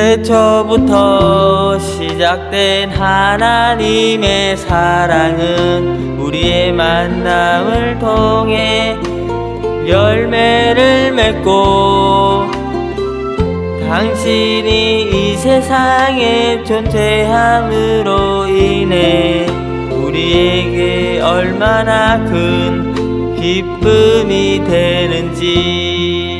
태초부터 시작된 하나님의 사랑은 우리의 만남을 통해 열매를 맺고 당신이 이 세상에 존재함으로 인해 우리에게 얼마나 큰 기쁨이 되는지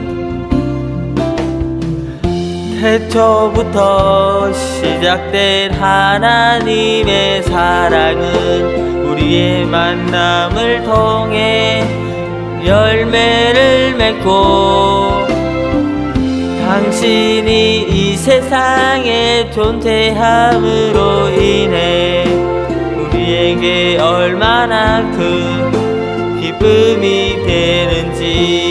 태초부터 시작된 하나님의 사랑은 우리의 만남을 통해 열매를 맺고 당신이 이 세상에 존재함으로 인해 우리에게 얼마나 큰 기쁨이 되는지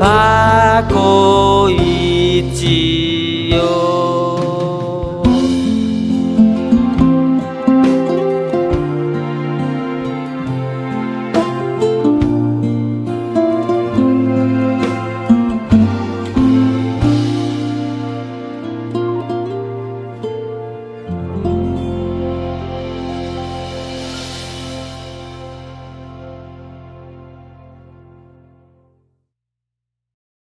받고 있지요.